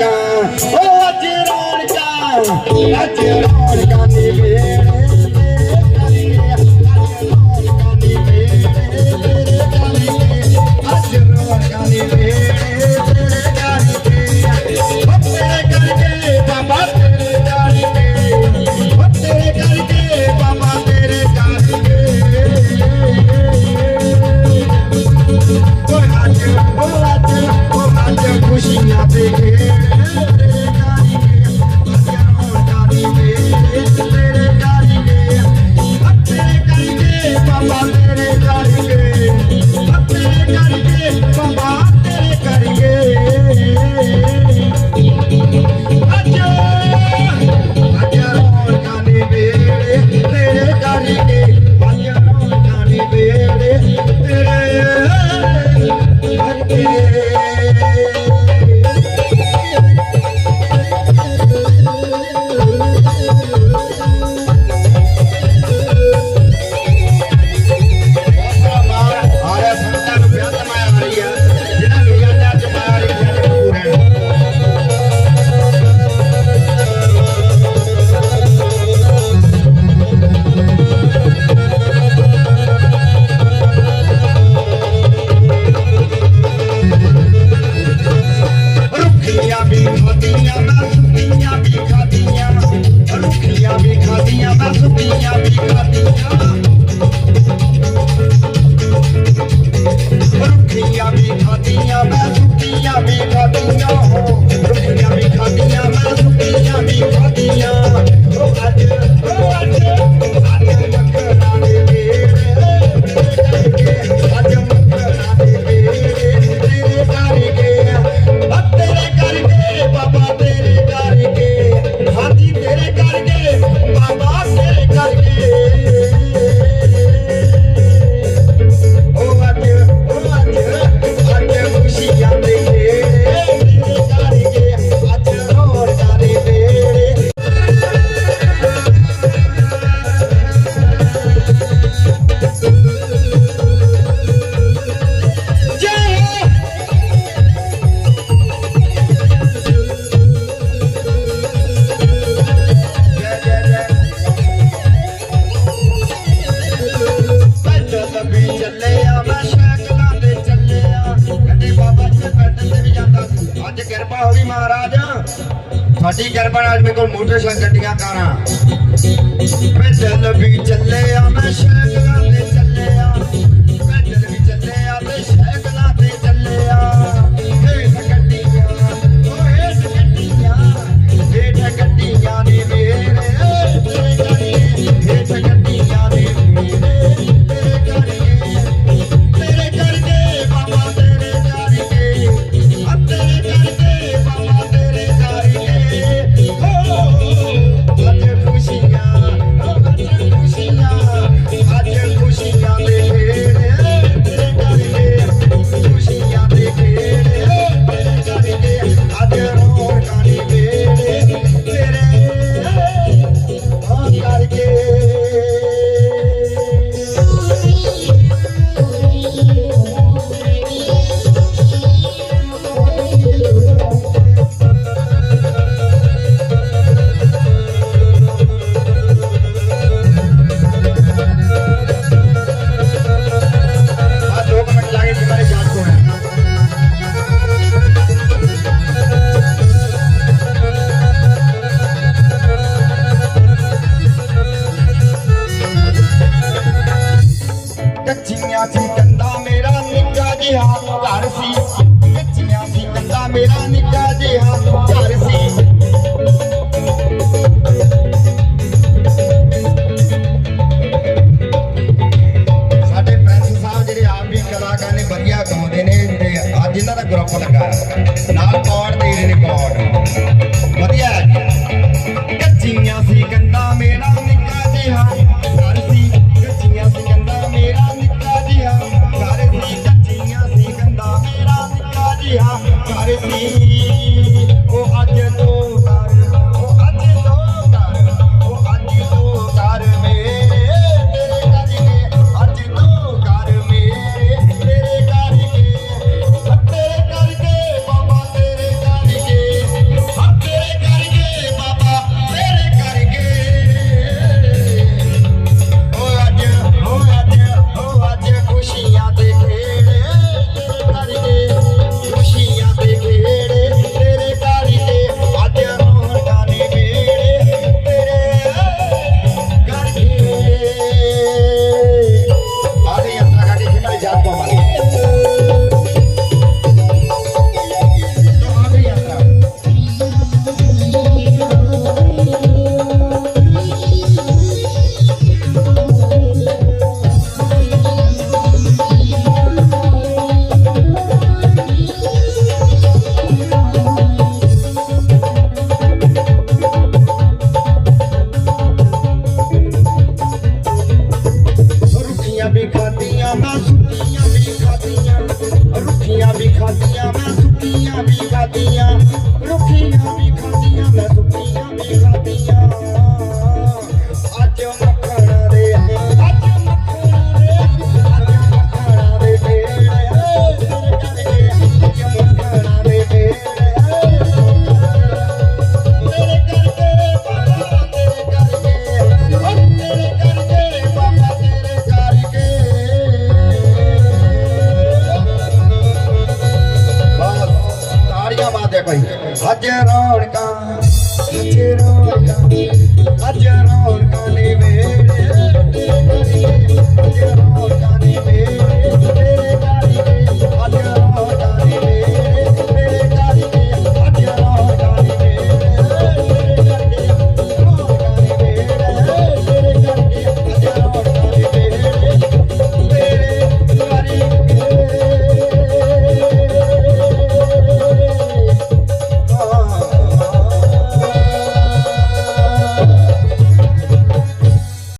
का ओ चिराड़ का चिराड़ ਕਿਰਪਾ ਹੋਈ ਮਹਾਰਾਜ। ਤੁਹਾਡੀ ਕਿਰਪਾ ਨਾਲ ਮੇਰੇ ਕੋਲ ਮੋਟਰਸਾਈਕਲ ਗੱਡੀਆਂ, ਕਾਰਾਂ। ਮੈਂ ਦਿਲ ਵੀ ਚੱਲੇ ਆ ਮੈਂ ਸ਼ੇਖ ਮੇਰਾ ਨਿੱਕਾ ਜਿਹਾ ਘਰ ਸੀ। ਸਾਡੇ ਪ੍ਰਿੰਸ ਸਾਹਿਬ ਜਿਹੜੇ ਆਪ ਵੀ ਕਲਾਕਾਰ ਨੇ, ਵਧੀਆ ਗਾਉਂਦੇ ਨੇ ਜਿਹੜੇ ਅੱਜ ਇਹਨਾਂ ਦਾ ਗਰੁੱਪ ਲੱਗਾ। ਨਾਲ ਕੌੜ ਦੇ ਰਹੇ ਨੇ ਕੌੜ। ਵਧੀਆ Thank you. باد يا بھائی اجيران کان اجيران جاني بي اجيران کالي ويڑے بيو بني اجيران جاني بي